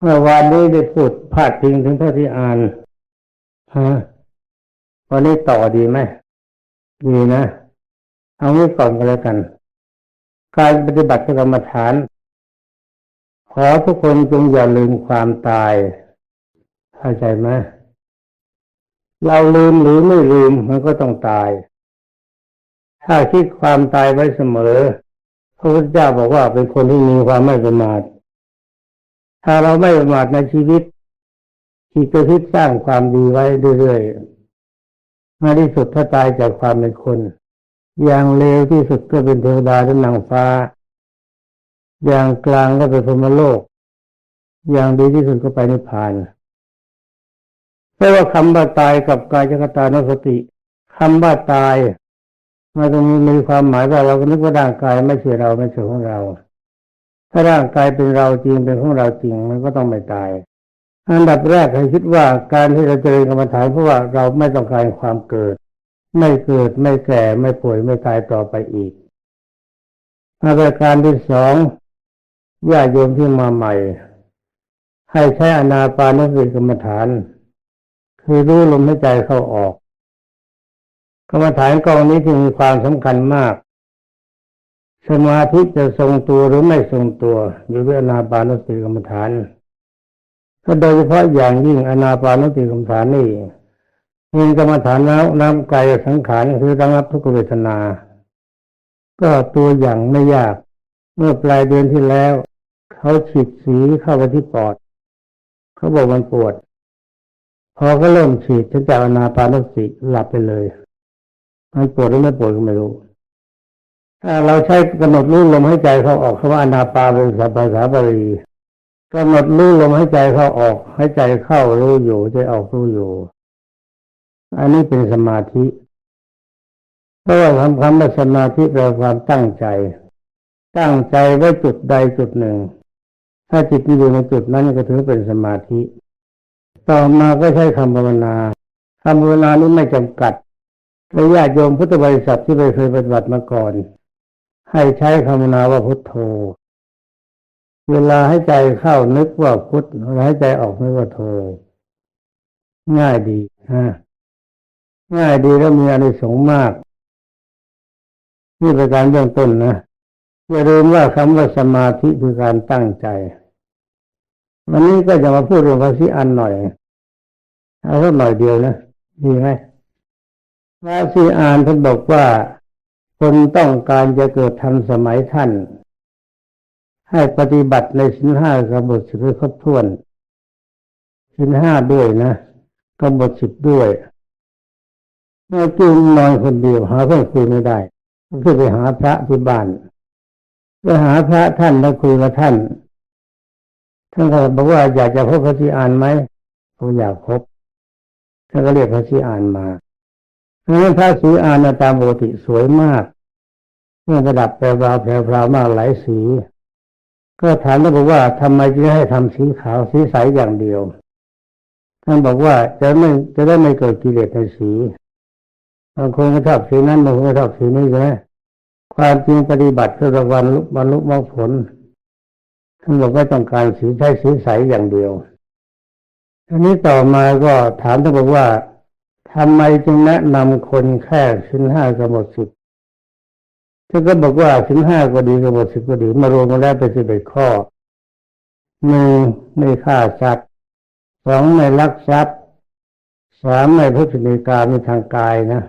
เมื่อวานนี้ได้พูดพาดพิงถึงพระที่อ่านฮะวันนี้ต่อดีไหมดีนะ เอางี้ก่อนก็แล้วกัน การปฏิบัติกรรมฐาน ขอทุกคนจงอย่าลืมความตาย เข้าใจไหมเราลืมหรือไม่ลืมมันก็ต้องตาย ถ้าคิดความตายไว้เสมอพระพุทธเจ้าบอกว่าเป็นคนที่มีความไม่ประมาท ถ้าเราไม่ประมาทในชีวิตที่จะคิดสร้างความดีไว้เรื่อยๆในที่สุดถ้าตายจากความเป็นคน อย่างเลวที่สุดก็เป็นเทวดาและนางฟ้า อย่างกลางก็เป็นพรมโลก อย่างดีที่สุดก็ไปนิพพานเพราะว่าคำว่าตายกับกายจักตานสติคำว่าตายมันต้มีความหมายว่าเราก็นึกว่าร่างกายไม่ใช่เราไม่ใช่ของเรา ถ้าร่างกายเป็นเราจริงเป็นของเราจริงมันก็ต้องไม่ตาย อันดับแรกให้คิดว่าการที่เราเจริญกรรมฐานเพราะว่าเราไม่ต้องการความเกิด ไม่เกิดไม่แก่ไม่ป่วยไม่ตายต่อไปอีกมาการที่สองญาติโยมที่มาใหม่ ให้ใช้อนาปานสติกรรมฐาน คือรู้ลมหายใจเข้าออก กรรมฐานกองนี้จึงมีความสำคัญมาก สมาธิจะทรงตัวหรือไม่ทรงตัวอยู่ด้วยอนาปานสติกรรมฐานก็โดยเฉพาะอย่างยิ่งอนาปานสติกรรมฐานนี่มีกรรมฐานแล้วนำกายสังขารคือระงับทุกเวทนา ก็ตัวอย่างไม่ยาก เมื่อปลายเดือนที่แล้ว เขาฉีดสีเข้าไปที่ปอด เขาบอกมันปวด พอก็เริ่มฉีดฉันจากอนาปานสติหลับไปเลยมันปวดหรือไม่ปวดก็ไม่รู้ เราใช้กำหนดรู้ลมหายใจเข้าออกคำว่าอนาปาเป็นภาษาบาลีกำหนดรู้ลมหายใจเข้าออกใหายใจเข้ารู้อยู่ใจออกรู้อยู่ อันนี้เป็นสมาธิเพราะว่าคำคำว่าสมาธิแปลความตั้งใจ ตั้งใจไว้จุดใดจุดหนึ่ง ถ้าจิตอยู่ในจุดนั้นก็ถือเป็นสมาธิ ต่อมาก็ใช้คำภาวนาคำภาวนานี้ไม่จำกัดและญาติโยมพุทธบริษัทที่ไปเคยปฏิบัติมาก่อน ให้ใช้คำภาวนาว่าพุทโธ เวลาให้ใจเข้านึกว่าพุทเวลาให้ใจออกนึกว่าโธ ง่ายดีฮะง่ายดีแล้วมีอานิสงส์มาก นี่เป็นการเบื้องต้นนะอย่าลืมว่าคำว่าสมาธิคือการตั้งใจ วันนี้ก็จะมาพูดเรื่องภาษีอันหน่อย เอาสักหน่อยเดียวนะ ดีไหมพระสีอานท่านบอกว่า คนต้องการจะเกิดทันสมัยท่าน ให้ปฏิบัติในสินห้ากำหนดสิบให้ครบถ้วนสินห้าด้วยนะกำหนดสิบด้วยเมื่อกินนอนคนเดียวหาเพื่อนคุยไม่ได้ก็คือไปหาพระที่บ้านไปหาพระท่านแล้วคุยกับท่านท่านก็บอกว่าอยากจะพบพระสีอานไหมผมอยากพบท่านก็เรียกพระสีอานมา นั้นพระสีอานาตามปกติสวยมากเมื่อประดับแปลวาแผ่วพราวมากหลายสี ก็ถามท่านบอกว่าทำไมจึงให้ทำสีขาวสีใสอย่างเดียวท่านบอกว่าจะไม่จะได้ไม่เกิดกิเลสในสีบางคนก็ชอบสีนั้นบางคนก็ชอบสีนี้ใช่ไหมความจริงปฏิบัติเพื่อรางวัลบรรลุมรรคผลท่านบอกว่าต้องการสีใช้สีใสอย่างเดียวทีนี้ต่อมาก็ถามท่านบอกว่า ทำไมจึงแนะนำคนแค่สินห้ากำหนดสิบท่านก็บอกว่าสินห้าก็ดีกำหนดสิบก็ดีมารวมกันแล้วเป็นสิบเอ็ดข้อหนึ่งไม่ฆ่าสัตว์สองไม่ลักทรัพย์สามไม่พุทธินิการในทางกายนะ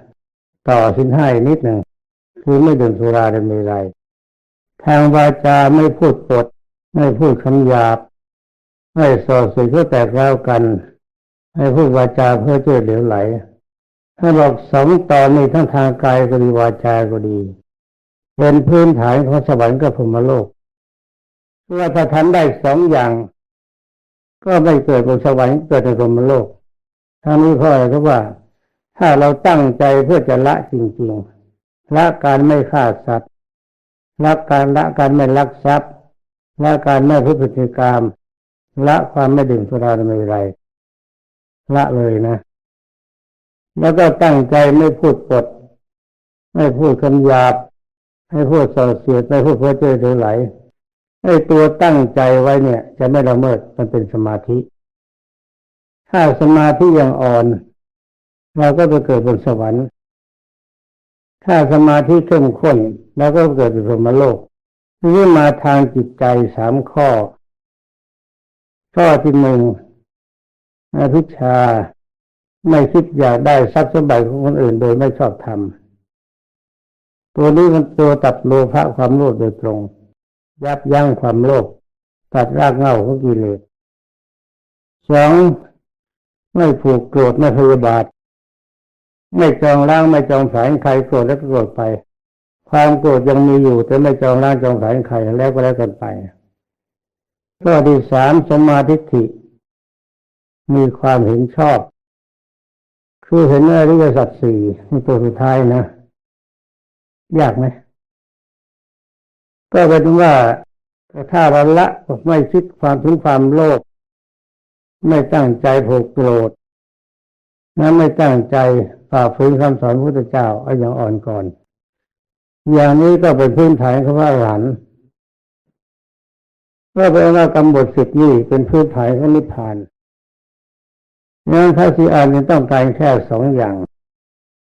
ต่อสินห้านิดหนึ่งคือไม่ดื่มสุราดไม่ไรทางวาจาไม่พูดปด ไม่พูดคำหยาบ ไม่ส่อเสียดเพื่อแตกแล้วกันให้พูดวาจาเพื่อเจือเหลวไหล ถ้าบอกสองตอนนี้ทั้งทางกายก็ดีวาจาก็ดี เป็นพื้นฐานของสวรรค์กับพรหมโลกว่าถ้าทำได้สองอย่าง ก็ไม่เกิดบนสวรรค์เกิดในพรหมโลกทางนี้เพราะอะไรเพราว่า ถ้าเราตั้งใจเพื่อจะละจริงๆละการไม่ฆ่าสัตว์ละการละการไม่ลักทรัพย์ละการไม่พุทธิกรรมละความไม่ดื่มสุราไม่ไรละเลยนะ แล้วก็ตั้งใจไม่พูดปด ไม่พูดคำหยาบไม่พูดส่อเสียดไม่พูดเพ้อเจ้อเดือไหลไอ้ตัวตั้งใจไว้เนี่ย จะไม่ละเมิดมันเป็นสมาธิ ถ้าสมาธิยังอ่อน เราก็ไปเกิดบนสวรรค์ ถ้าสมาธิเข้มข้นเราก็เกิดเป็นพรหมโลกนี่มาทางจิตใจสามข้อ ข้อที่หนึ่งอภิชา ไม่คิดอยากได้ทรัพย์สมบัติของคนอื่นโดยไม่ชอบธรรมตัวนี้มันตัวตัดโลภะความโลภโดยตรง ยับยั้งความโลภตัดรากเหง้าของกิเลสสองไม่ผูกโกรธไม่พยาบาท ไม่จองล้างไม่จองสายใครโกรธแล้วก็โกรธไป ความโกรธยังมีอยู่ แต่ไม่จองล้างจองสายใครแล้วก็แล้วกันไปข้อที่สามสมาธิิมีความเห็นชอบ คือเห็นอริยสัจสี่นี่ตัวสุดท้ายนะ ยากไหมก็เป็นว่าถ้าเราละไม่คิดความถึงความโลภไม่ตั้งใจผูกโกรธนะไม่ตั้งใจฝ่าฝืนคำสอนพระพุทธเจ้าเอาอย่างอ่อนก่อน อย่างนี้ก็เป็นพื้นฐานของพระอรหันต์ก็เป็นว่ากรรมบทสิบนี้เป็นพื้นฐานของนิพพาน งั้นพระสีอานยังต้องการแค่สองอย่าง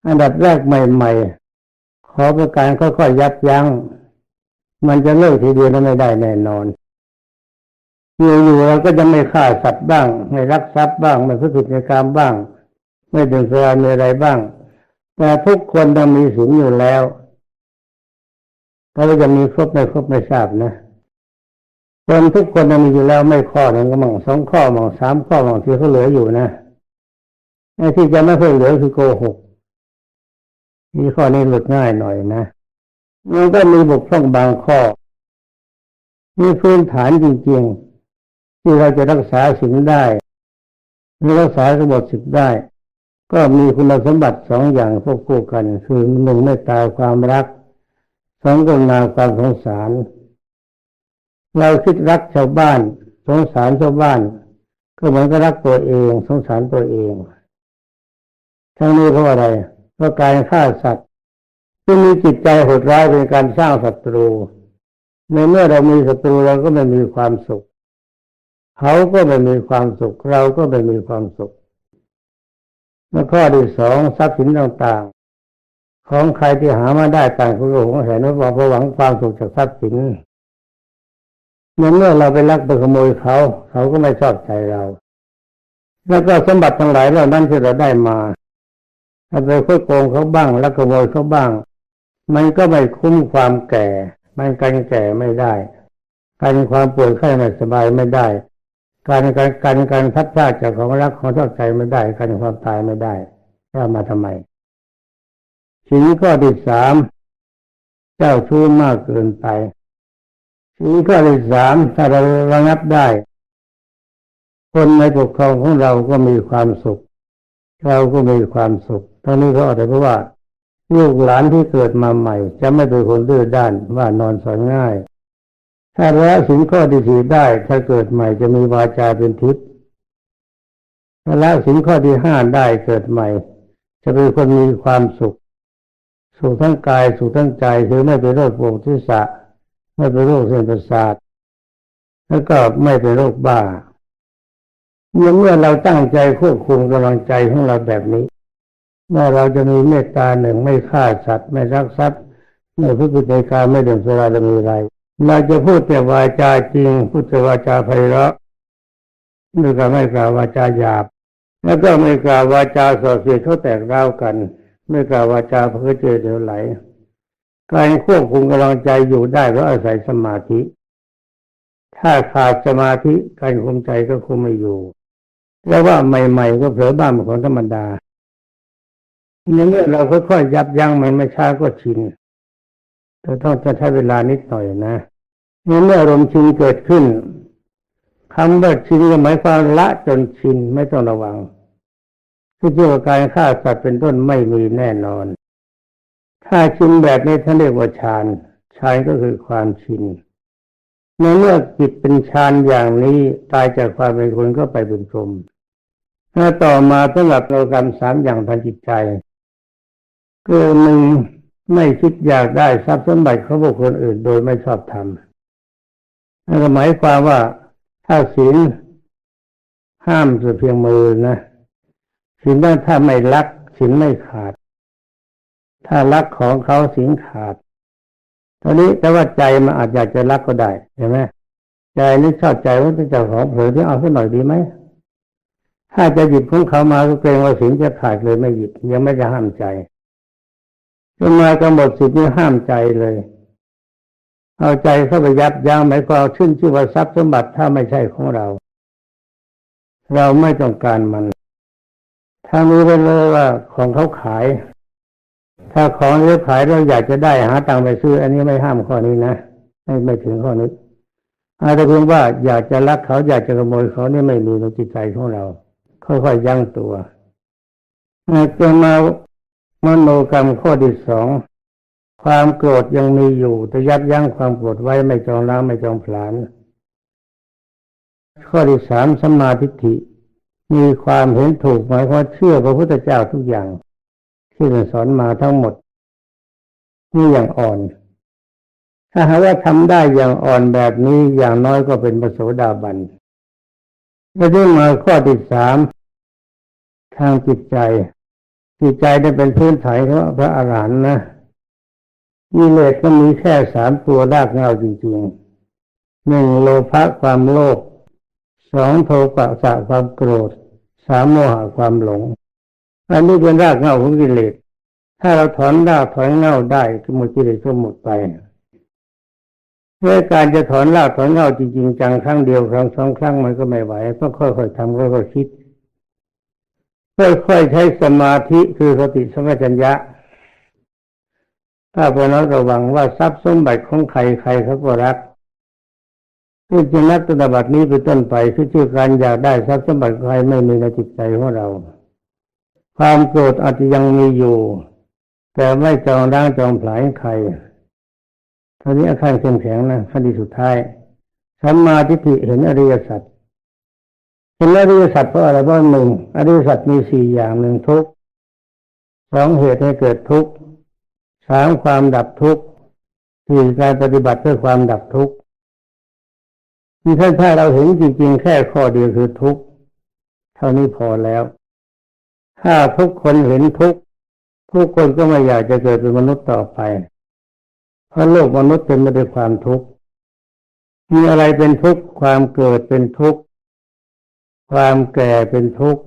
อันดับแรกใหม่ๆ ขอประการค่อยๆยับยัง้ง มันจะเลิกทีเดียวแล้วไม่ได้แน่นอนอยู่ๆเราก็จะไม่ฆ่าสัตว์บ้าง ไม่รักทรัพย์บ้าง ไม่พูดผิดในกรรมบ้าง ไม่ดื่มสุรามีอะไรบ้าง แต่ทุกคนต้องมีศีลอยู่แล้วเราจะมีครบไม่ครบไม่ทราบนะคนทุกคนมีอยู่แล้วไม่ข้อหนึ่งก็มั่งสองข้อมั่งสามข้อมั่งที่เขาเหลืออยู่นะ ที่จะไม่ค่อยเหลือคือโกหกมีข้อนี้หลุดง่ายหน่อยนะมันก็มีบกพร่องบางข้อ มีพื้นฐานจริงๆ ที่เราจะรักษาสิ่งได้หรือรักษากบฏสิทธิ์ได้ ก็มีคุณสมบัติสองอย่างควบคู่กัน คือหนึ่งเมตตาความรักสองกรุณาความสงสาร เราคิดรักชาวบ้าน สงสารชาวบ้าน ก็เหมือนกับรักตัวเอง สงสารตัวเอง ทั้งนี้เพราะอะไรเพราะการฆ่าสัตว์ที่มีจิตใจโหดร้ายเป็นการสร้างศัตรู ในเมื่อเรามีศัตรูเราก็ไม่มีความสุข เขาก็ไม่มีความสุข เราก็ไม่มีความสุขแล้วข้อที่สองทรัพย์สินต่างๆ ของใครที่หามาได้ต่างคนก็หวงแหนว่าเพราะหวังความสุขจากทรัพย์สินในเมื่อเราไปลักไปขโมยเขา เขาก็ไม่ชอบใจเรา แล้วก็สมบัติทั้งหลายเหล่านั้นที่เราได้มา ถ้าไปค่อยโกงเขาบ้างแล้วขโมยเขาบ้าง มันก็ไม่คุ้มความแก่ มันกันแก่ไม่ได้ การความป่วยไข้ไม่สบายไม่ได้ การการการการพัดพลาดจากของรักของชอบใจไม่ได้ การความตายไม่ได้เรามาทำไมสิ่งข้อที่สามเจ้าชู้มากเกินไปสิ่งข้อที่สามถ้าเราระงับได้ คนในปกครองของเราก็มีความสุข เราก็มีความสุข ทั้งนี้ก็อาจจะเพราะว่า ลูกหลานที่เกิดมาใหม่ จะไม่เป็นคนดื้อด้านว่านอนสอนง่าย ถ้าละสิ่งข้อที่สี่ได้ถ้าเกิดใหม่จะมีวาจาเป็นทิพย์ถ้าละสิ่งข้อที่ห้าได้เกิดใหม่ จะเป็นคนมีความสุข สุขทั้งกายสุขทั้งใจคือไม่เป็นโรคปวดที่สะไม่เป็นโรคเส้นประสาทแล้วก็ไม่เป็นโรคบ้าเมื่อเมื่อเราตั้งใจควบคุมกำลังใจของเราแบบนี้ เมื่อเราจะมีเมตตาหนึ่งไม่ฆ่าสัตว์ไม่รักทรัพย์ไม่พูดในการไม่ดื่มสุราจะมีอะไรเราจะพูดแต่วาจาจริง พูดแต่วาจาไพเราะไม่กล่าวไม่กล่าววาจาหยาบ แล้วก็ไม่กล่าววาจาส่อเสียดเขาแตกร้าวกัน ไม่กล่าววาจาเพื่อเจอเดี๋ยวไหลการควบคุมกำลังใจอยู่ได้เพราะอาศัยสมาธิ ถ้าขาดสมาธิการคุมใจก็คุมไม่อยู่ แล้วว่าใหม่ ๆ ก็เผลอบ้านเป็นของธรรมดา ในเมื่อเราค่อยๆยับยั้งมันไม่ช้าก็ชินแต่ต้องจะใช้เวลานิดหน่อยนะในเมื่ออารมณ์ชินเกิดขึ้นคำว่าชินหมายความละจนชินไม่ต้องระวังที่เกี่ยวกับการฆ่าสัตว์เป็นต้นไม่มีแน่นอน ถ้าชินแบบนี้ท่านเรียกว่าฌานฌานก็คือความชินในเมื่อจิตเป็นฌานอย่างนี้ตายจากความเป็นคนก็ไปเป็นพรหมถ้าต่อมาสำหรับโลกรรมสามอย่างทางจิตใจ คือหนึ่งไม่คิดอยากได้ทรัพย์สมบัติของบุคคลอื่น โดยไม่ชอบทนั่นก็หมายความว่าถ้าศีลห้ามแต่เพียงมือนะศีลนั้นถ้าไม่ลักศีลไม่ขาด ถ้าลักของเขาศีลขาดตอนนี้แต่ว่าใจมันอาจอยากจะรักก็ได้เห็นไหมใจนี่ชอบใจว่าจะจ้าของเผลอที่เอาสักหน่อยดีไหมถ้าจะหยิบของเขามาก็เกรงว่าสินจะขาดเลยไม่หยิบยังไม่จะห้ามใจ จนมากำหนดสิทธิ์นี่ห้ามใจเลย เอาใจเข้าไปยับยั้งหมายความชื่นชื่อว่าทรัพย์สมบัติถ้าไม่ใช่ของเรา เราไม่ต้องการมันถ้ารู้ไปเลยว่าของเขาขาย ถ้าของที่ขายเราอยากจะได้หาตังค์ไปซื้อ อันนี้ไม่ห้ามข้อนี้นะไม่ไม่ถึงข้อนี้อาจจะเพียงว่าอยากจะรักเขาอยากจะขโมยเขานี่ไม่มีในจิตใจของเรา ค่อยๆยั้งตัวจนมา มโนกรรมข้อที่สองความโกรธยังมีอยู่แต่ยับยั้งความโกรธไว้ไม่จองล้างไม่จองผลาญข้อที่สามสมมาทิฏฐิ มีความเห็นถูกหมายความเชื่อพระพุทธเจ้าทุกอย่าง ที่ท่านสอนมาทั้งหมดนี่อย่างอ่อน ถ้าหากว่าทำได้อย่างอ่อนแบบนี้อย่างน้อยก็เป็นปโสดาบันแล้วได้มาข้อที่สามทางจิตใจ จิตใจได้เป็นพื้นฐานของพระอาหารหันต์นะกิเลสก็มีแค่สามตัวรากเงาจริงๆหนึ่งโลภะความโลภสองโทปะสะความโกรธสามโมหะความหลงอันนี้เป็นรากเงาของกิเลสถ้าเราถอนรากถอนเงาได้ก็หมดกิเลสก็หมดไปเมื่อการจะถอนรากถอนเงาจริงๆจังครั้งเดียวครั้งสองครั้งมันก็ไม่ไหวต้องค่อยๆทำค่อยๆคิด ค่อยๆใช้สมาธิคือสติสมัชัญญะ ถ้าพวกเราระวังว่าทรัพย์สมบัติของใครใครเขาก็รักคือจะนับตบัตินี้ไปต้นไปคือชื่อการอยากได้ทรัพย์สมบัติใครไม่มีในจิตใจของเรา ความโกรธอาจจะยังมีอยู่ แต่ไม่จองร่างจองผลายใครท่านี้อาการเข้มแข็งนะขั้นที่สุดท้ายสัมมาทิฏฐิเห็นอริยสัจ ห็นอริยสัจเพราะอะไรเพราะหนึ่งอริยสัจมีสี่อย่างหนึ่งทุกสองเหตุให้เกิดทุกข์สามความดับทุกข์สี่การปฏิบัติเพื่อความดับทุกข์ที่ท่านถ้าเราเห็นจริงๆแค่ข้อเดียวคือทุกข์เท่านี้พอแล้ว ถ้าทุกคนเห็นทุกข์ทุกคนก็ไม่อยากจะเกิดเป็นมนุษย์ต่อไป เพราะโลกมนุษย์เต็มไปด้วยความทุกข์มีอะไรเป็นทุกข์ความเกิดเป็นทุกข์ ความแก่เป็นทุกข์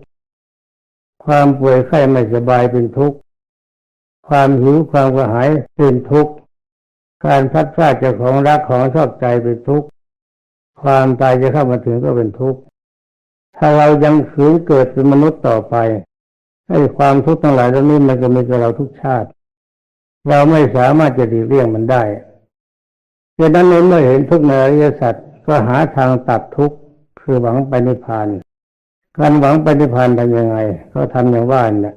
ความป่วยไข้ไม่สบายเป็นทุกข์ ความหิวความกระหายเป็นทุกข์ การพัดพลาดจากของรักของชอบใจเป็นทุกข์ ความตายจะเข้ามาถึงก็เป็นทุกข์ ถ้าเรายังขืนเกิดเป็นมนุษย์ต่อไปให้ความทุกข์ทั้งหลายเหล่านี้มันก็มีกับเราทุกชาติ เราไม่สามารถจะดีเลี่ยงมันได้ดังนั้นเมื่อเห็นทุกข์ในอริยสัจก็หาทางตัดทุกข์ คือหวังไปนิพพาน การหวังไปนิพพานทำยังไง ก็ทำอย่างว่าเนี่ย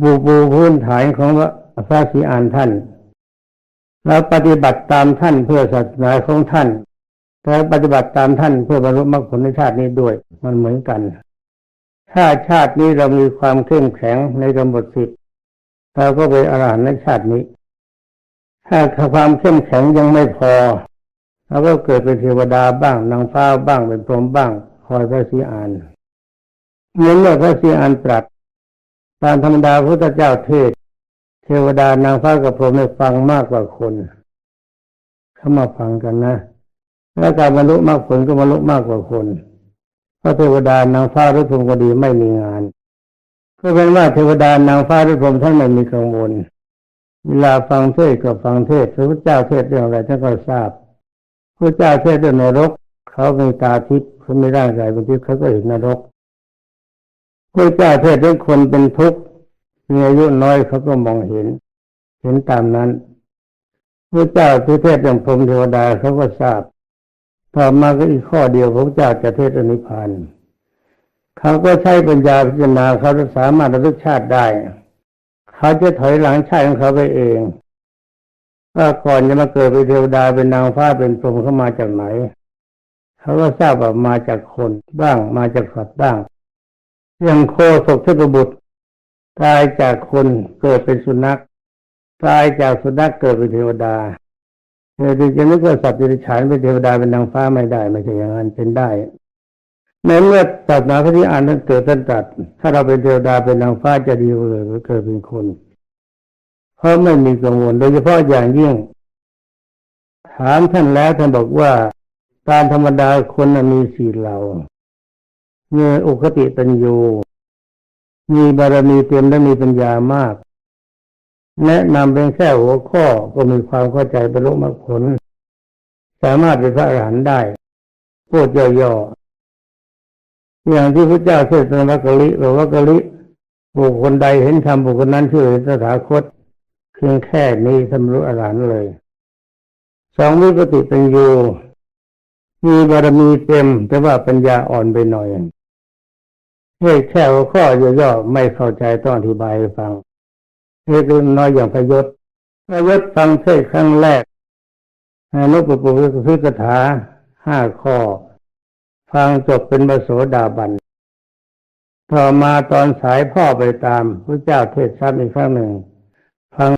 บูบูพื้นฐานของพระสีอานท่านเราปฏิบัติตามท่านเพื่อศาสนาของท่านแต่ปฏิบัติตามท่านเพื่อบรรลุมรรคผลในชาตินี้ด้วย มันเหมือนกัน ถ้าชาตินี้เรามีความเข้มแข็งในกำหนดสิบเราก็ไปอรหันต์ในชาตินี้ ถ้าความเข้มแข็งยังไม่พอ เราก็เกิดเป็นเทวดาบ้างนางฟ้าบ้างเป็นพรหมบ้าง คอยพระสีอานเหมือนเมื่อพระสีอานตรัสตามธรรมดาพระพุทธเจ้าเทศ เทวดานางฟ้ากับพรหมได้ฟังมากกว่าคน เข้ามาฟังกันนะและการบรรลุมากผลก็บรรลุมากกว่าคนเพราะเทวดานางฟ้าหรือพรหมก็ดีไม่มีงานก็เป็นว่าเทวดานางฟ้าหรือพรหมท่านไม่มีกังวล เวลาฟังเทศก็ฟังเทศพระพุทธเจ้าเทศเรื่องอะไรท่านก็ทราบ พระเจ้าเทศนรก เขามีตาทิพย์เขาไม่ร่างกายเป็นทิพย์เขาก็เห็นนรกพระเจ้าเทศเรื่องคนเป็นทุกข์มีอายุน้อยเขาก็มองเห็น เห็นตามนั้นพระเจ้าที่เทศเรื่องพรมเทวดาเขาก็ทราบต่อมาก็อีกข้อเดียวพระเจ้าจะเทศอนิพพานเขาก็ใช้ปัญญาพิจารณาเขาจะสามารถระลึกชาติได้ เขาจะถอยหลังชาติของเขาไปเอง ว่าก่อนจะมาเกิดเป็นเทวดาเป็นนางฟ้าเป็นพรหมเขามาจากไหนเขาก็ทราบว่ามาจากคนบ้างมาจากสัตว์บ้างอย่างโคศกเทพบุตรตายจากคนเกิดเป็นสุนัขตายจากสุนัขเกิดเป็นเทวดาเออจะนึกว่าสัตว์ดิฉานเป็นเทวดาเป็นนางฟ้าไม่ได้ไม่ใช่อย่างนั้นเป็นได้ในเมื่อศาสนาพระที่อ่านนั้นเกิดท่านตรัสถ้าเราเป็นเทวดาเป็นนางฟ้าจะดีกว่าเกิดเป็นคน เพราะไม่มีกังวล โดยเฉพาะอย่างยิ่ง ถามท่านแล้วท่านบอกว่าการธรรมดาคนมีสี่เหล่ามีอุคติตัญญูมีบารมีเต็มและมีปัญญามาก แนะนำเป็นแค่หัวข้อก็มีความเข้าใจบรรลุมรรคผล สามารถเป็นพระอรหันต์ได้พูดย่อๆอย่างที่พระเจ้าเทศนาวักกะลิบอกวักกะลิบุคคลใดเห็นธรรมบุคคลนั้นช่วยเหลือตถาคต เพียงแค่นี้ทำรู้อรหันต์เลย สองวิปติเป็นยูมีบารมีเต็ม แต่ว่าปัญญาอ่อนไปหน่อยเฮ้แค่ข้อย่อๆไม่เข้าใจต้องอธิบายให้ฟังเฮ้คือน้อยอย่างพยศพยศฟังเทศครั้งแรกนกปุปุพิกถาห้าข้อ ฟังจบเป็นบโสดาบันต่อมาตอนสายพ่อไปตามพระเจ้าเทศซ้ำอีกครั้งหนึ่ง ฟัง